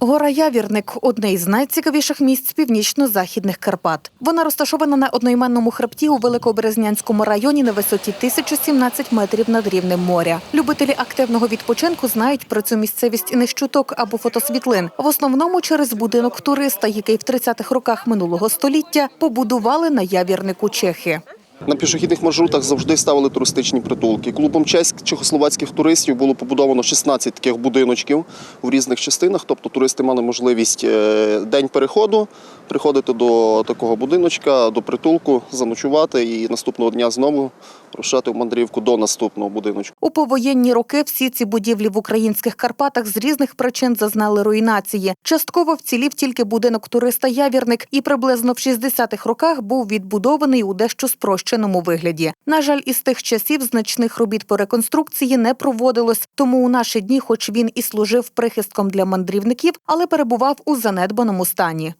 Гора Явірник одне із найцікавіших місць північно-західних Карпат. Вона розташована на одноіменному хребті у Великоберезнянському районі на висоті 1017 метрів над рівнем моря. Любителі активного відпочинку знають про цю місцевість не з чуток або фотосвітлин. В основному через будинок туриста, який в 30-х роках минулого століття побудували на Явірнику чехи. На пішохідних маршрутах завжди ставили туристичні притулки. Клубом чеськ чехословацьких туристів було побудовано 16 таких будиночків в різних частинах. Тобто туристи мали можливість е, день переходу приходити до такого будиночка, до притулку, заночувати і наступного дня знову рушати в мандрівку до наступного будиночку. У повоєнні роки всі ці будівлі в українських Карпатах з різних причин зазнали руйнації. Частково вцілів тільки будинок туриста Явірник і приблизно в 60-х роках був відбудований у дещо спрощеному вигляді. На жаль, із тих часів значних робіт по реконструкції не проводилось, тому у наші дні, хоч він і служив прихистком для мандрівників, але перебував у занедбаному стані.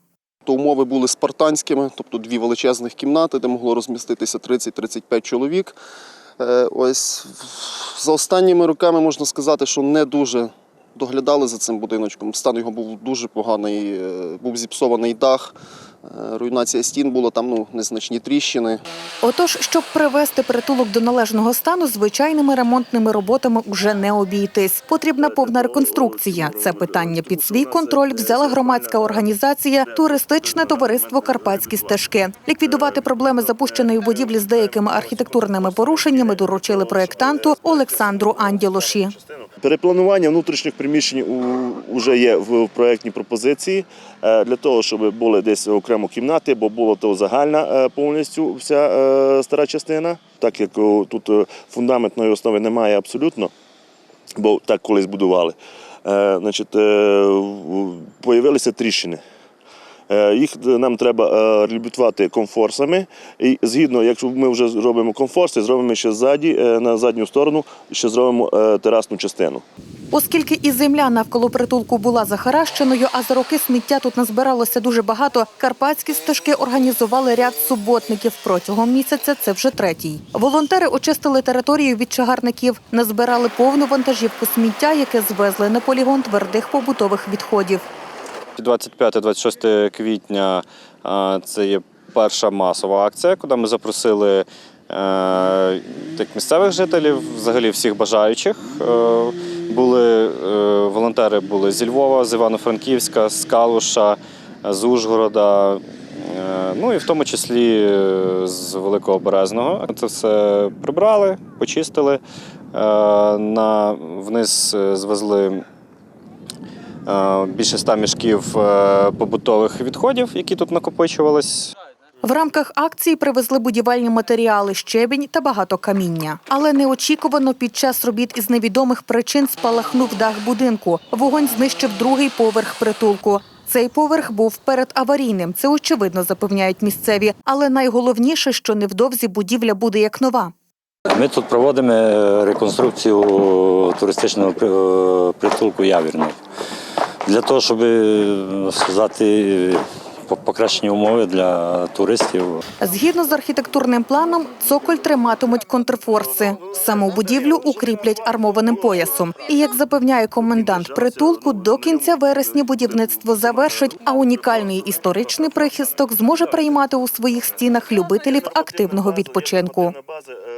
То умови були спартанськими, тобто дві величезних кімнати, де могло розміститися 30-35 чоловік. Е, Ось за останніми роками можна сказати, що не дуже доглядали за цим будиночком. Стан його був дуже поганий, е, був зіпсований дах, руйнація стін була там ну, незначні тріщини. Отож, щоб привести притулок до належного стану, звичайними ремонтними роботами вже не обійтись. Потрібна повна реконструкція. Це питання під свій контроль взяла громадська організація Туристичне товариство Карпатські стежки. Ліквідувати проблеми запущеної будівлі з деякими архітектурними порушеннями доручили проєктанту Олександру Анділоші. Перепланування внутрішніх приміщень вже є в проєктній пропозиції е, для того, щоб були десь окремо кімнати, бо була то загальна е, повністю вся е, стара частина. Так як тут фундаментної основи немає абсолютно, бо так колись будували. Значить, появилися тріщини. Е, Їх нам треба е, реабілітувати комфорсами. І згідно, якщо ми вже зробимо комфорси, зробимо ще ззаді, е, на задню сторону, ще зробимо терасну частину. Оскільки і земля навколо притулку була захаращеною, а за роки сміття тут назбиралося дуже багато, карпатські стежки організували ряд суботників. Протягом місяця це вже третій. Волонтери очистили територію від чагарників, назбирали повну вантажівку сміття, яке звезли на полігон твердих побутових відходів. 25-26 квітня це є перша масова акція, куди ми запросили е, так, місцевих жителів, взагалі всіх бажаючих. Е, Були е, волонтери були зі Львова, з Івано-Франківська, з Калуша, з Ужгорода. Ну і в тому числі з Великого Березного. Це все прибрали, почистили. На, вниз звезли більше ста мішків е, побутових відходів, які тут накопичувались. В рамках акції привезли будівельні матеріали, щебінь та багато каміння. Але неочікувано під час робіт із невідомих причин спалахнув дах будинку. Вогонь знищив другий поверх притулку. Цей поверх був передаварійним. Це очевидно запевняють місцеві. Але найголовніше, що невдовзі будівля буде як нова. Ми тут проводимо е, реконструкцію туристичного притулку Явірник. Для того, щоб е, сказати, по- покращені умови для туристів. Згідно з архітектурним планом, цоколь триматимуть контрфорси. Саму будівлю укріплять армованим поясом. І як запевняє комендант притулку, до кінця вересня будівництво завершить, а унікальний історичний прихисток зможе приймати у своїх стінах любителів активного відпочинку. Е,